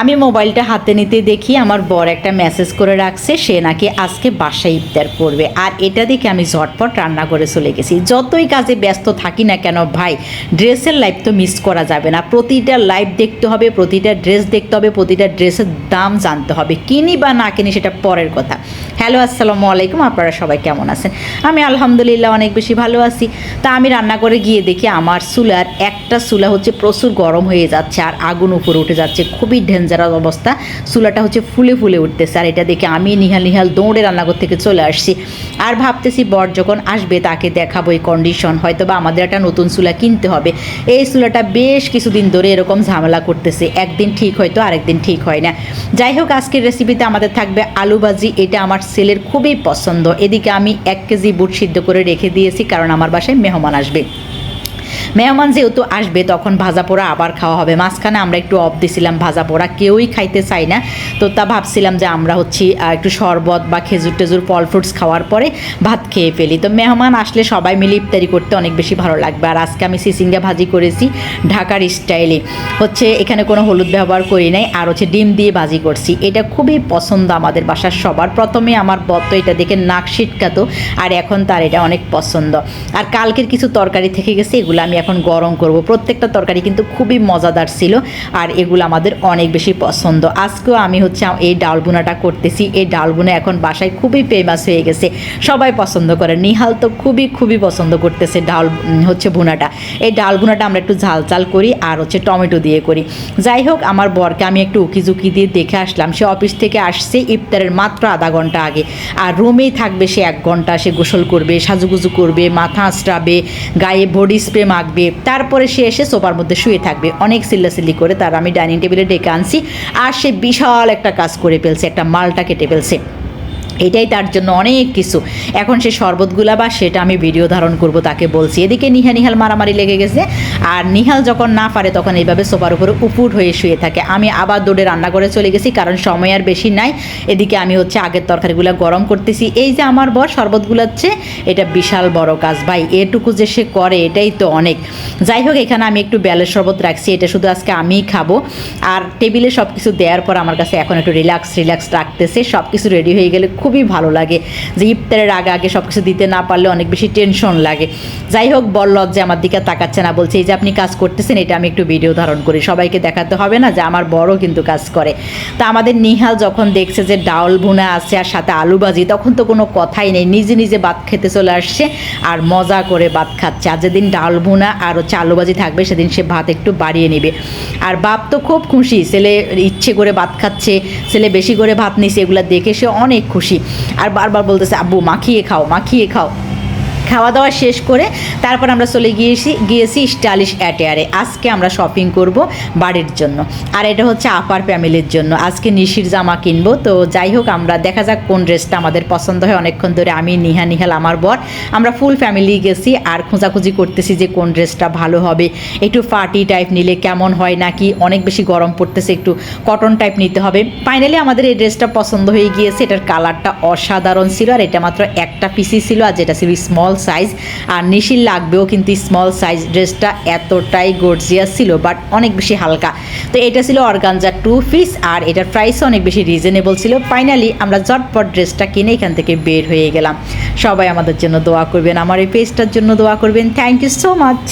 আমি মোবাইলটা হাতে নিতে দেখি আমার বর একটা মেসেজ করে রাখছে, সে নাকি আজকে বাসায় ইফতার করবে। আর এটা দেখে আমি ঝটপট রান্না করে চলে গেছি। যতই কাজে ব্যস্ত থাকি না কেন ভাই, ড্রেসের লাইফ তো মিস করা যাবে না। প্রতিটা লাইফ দেখতে হবে, প্রতিটা ড্রেস দেখতে হবে, প্রতিটা ড্রেসের দাম জানতে হবে। কিনি বা না কিনি সেটা পরের কথা। হ্যালো আসসালামু আলাইকুম। আপনারা সবাই কেমন আছেন? আমি আলহামদুলিল্লাহ অনেক বেশি ভালো আছি। তা আমি রান্না করে গিয়ে দেখি আমার চুলার একটা চুলা হচ্ছে প্রচুর গরম হয়ে যাচ্ছে আর আগুন উপরে উঠে যাচ্ছে। খুবই ডেঞ্জারাস অবস্থা। চুলাটা হচ্ছে ফুলে ফুলে উঠতেছে। আর এটা দেখে আমি নিহাল নিহাল দৌড়ে রান্নাঘর থেকে চলে আসছি। আর ভাবতেছি বর যখন আসবে তাকে দেখাবো এই কন্ডিশন হয়তো বা আমাদের একটা নতুন চুলা কিনতে হবে। এই চুলাটা বেশ কিছুদিন ধরে এরকম ঝামেলা করতেছে। একদিন ঠিক হয়তো আরেকদিন ঠিক হয় না। যাই হোক, আজকের রেসিপিতে আমাদের থাকবে আলু ভাজি। এটা আমার ছেলের খুবই পছন্দ। এদিকে আমি এক কেজি বুট সিদ্ধ করে রেখে দিয়েছি, কারণ আমার বাসায় মেহমান আসবে। মেহমান যেহেতু আসবে, তখন ভাজা পোড়া আবার খাওয়া হবে। মাঝখানে আমরা একটু অফ দিছিলাম ভাজা পোড়া, কেউই খাইতে চাই না। তো তা ভাবছিলাম যে আমরা হচ্ছি একটু শরবত বা খেজুর টেজুর, ফল ফ্রুটস খাওয়ার পরে ভাত খেয়ে ফেলি। তো মেহমান আসলে সবাই মিলে ইফতারি করতে অনেক বেশি ভালো লাগবে। আর আজকে আমি সিসিঙ্গা ভাজি করেছি ঢাকার স্টাইলে। হচ্ছে এখানে কোনো হলুদ ব্যবহার করি নাই, আর হচ্ছে ডিম দিয়ে ভাজি করছি। এটা খুবই পছন্দ আমাদের বাসার সবার। প্রথমে আমার বত এটা দেখে নাক ছিটকাতো আর এখন তার এটা অনেক পছন্দ। আর কালকের কিছু তরকারি থেকে গেছে, এগুলো আমি এখন গরম করব। প্রত্যেকটা তরকারি কিন্তু খুবই মজাদার ছিল আর এগুলো আমাদের অনেক বেশি পছন্দ। আজকেও আমি হচ্ছে এই ডাল বুনাটা করতেছি। এই ডাল বুনা এখন বাসায় খুবই ফেমাস হয়ে গেছে। সবাই পছন্দ করে। নিহাল তো খুবই খুবই পছন্দ করতেছে ডাল হচ্ছে ভুনাটা। এই ডাল ভুনাটা আমরা একটু ঝাল চাল করি আর হচ্ছে টমেটো দিয়ে করি। যাই হোক, আমার বরকে আমি একটু উকি ঝুঁকি দিয়ে দেখে আসলাম। সে অফিস থেকে আসছে ইফতারের মাত্র আধা ঘণ্টা আগে। আর রুমেই থাকবে সে এক ঘণ্টা। সে গোসল করবে, সাজুগুজু করবে, মাথা আঁচড়াবে, গায়ে বডি স্প্রে মাখবে। তারপরে সে এসে সোফার মধ্যে শুয়ে থাকবে। অনেক সিল্লাসিল্লি করে তার আমি ডাইনিং টেবিলে ডেকে আনছি। আর সে বিশাল একটা কাজ করে ফেলছে, একটা মালটা কেটে ফেলছে। এটাই তার জন্য অনেক কিছু। এখন সে শরবতগুলা বা সেটা আমি ভিডিও ধারণ করব তাকে বলছি। এদিকে নিহা নিহাল মারামারি লেগে গেছে। আর নিহাল যখন না পারে তখন এইভাবে সোফার উপরে উপুট হয়ে শুয়ে থাকে। আমি আবার দৌড়ে রান্না করে চলে গেছি, কারণ সময় আর বেশি নাই। এদিকে আমি হচ্ছে আগের তরকারিগুলো গরম করতেছি। এই যে আমার বর শরবত গুলাচ্ছে এটা বিশাল বড় কাজ। ভাই, এটুকু যে সে করে, এটাই তো অনেক। যাই হোক, এখানে আমি একটু বেলের শরবত রাখছি। এটা শুধু আজকে আমিই খাব। আর টেবিলে সব কিছু দেওয়ার পর আমার কাছে এখন একটু রিল্যাক্স রিল্যাক্স রাখতেছে। সব কিছু রেডি হয়ে গেলে খুবই ভালো লাগে। যে ইফতারের আগে আগে সব কিছু দিতে না পারলে অনেক বেশি টেনশন লাগে। যাই হোক বল লজ্জা আমার দিকে তাকাচ্ছে না, বলছে, এই যে আপনি কাজ করতেছেন, এটা আমি একটু ভিডিও ধারণ করি। সবাইকে দেখাতে হবে না যে আমার বড় কিন্তু কাজ করে। তা আমাদের নিহাল যখন দেখছে যে ডাউল ভুনা আছে আর সাথে আলু ভাজি, তখন তো কোনো কথাই নেই। নিজে নিজে ভাত খেতে চলে আসছে আর মজা করে ভাত খাচ্ছে। আর যেদিন ডাল ভুনা আর হচ্ছে আলু ভাজি থাকবে, সেদিন সে ভাত একটু বাড়িয়ে নেবে। আর বাপ তো খুব খুশি, ছেলে ইচ্ছে করে ভাত খাচ্ছে, ছেলে বেশি করে ভাত নিছে, এগুলো দেখে সে অনেক খুশি। আর বারবার বলতেছে আব্বু মাখিয়ে খাও মাখিয়ে খাও। খাওয়া দাওয়া শেষ করে তারপর আমরা চলে গিয়েছি গিয়েছি স্টাইলিশ অ্যাটেয়ারে। আজকে আমরা শপিং করব বাড়ির জন্য। আর এটা হচ্ছে আপার ফ্যামিলির জন্য। আজকে নিশির জামা কিনবো। তো যাই হোক, আমরা দেখা যাক কোন ড্রেসটা আমাদের পছন্দ হয়। অনেকক্ষণ ধরে আমি, নিহা, নিহাল আমার বর, আমরা ফুল ফ্যামিলি গেছি। আর খোঁজাখুঁজি করতেছি যে কোন ড্রেসটা ভালো হবে। একটু পার্টি টাইপ নিলে কেমন হয় নাকি? অনেক বেশি গরম পড়তেছে, একটু কটন টাইপ নিতে হবে। ফাইনালি আমাদের এই ড্রেসটা পছন্দ হয়ে গিয়েছে। এটার কালারটা অসাধারণ ছিল। আর এটা মাত্র একটা পিসি ছিল। আর যেটা ছিল স্মল সাইজ আর নিশির লাগবেও কিন্তু স্মল সাইজ ড্রেসটা এতটাই গর্জিয়াস ছিল বাট অনেক বেশি হালকা। তো এটা ছিল অর্গানজার টু পিস আর এটার প্রাইসও অনেক বেশি রিজনেবল ছিল। ফাইনালি আমরা ঝটপট ড্রেসটা কিনে এখান থেকে বের হয়ে গেলাম। সবাই আমাদের জন্য দোয়া করবেন, আমার এই পেজটার জন্য দোয়া করবেন। Thank you so much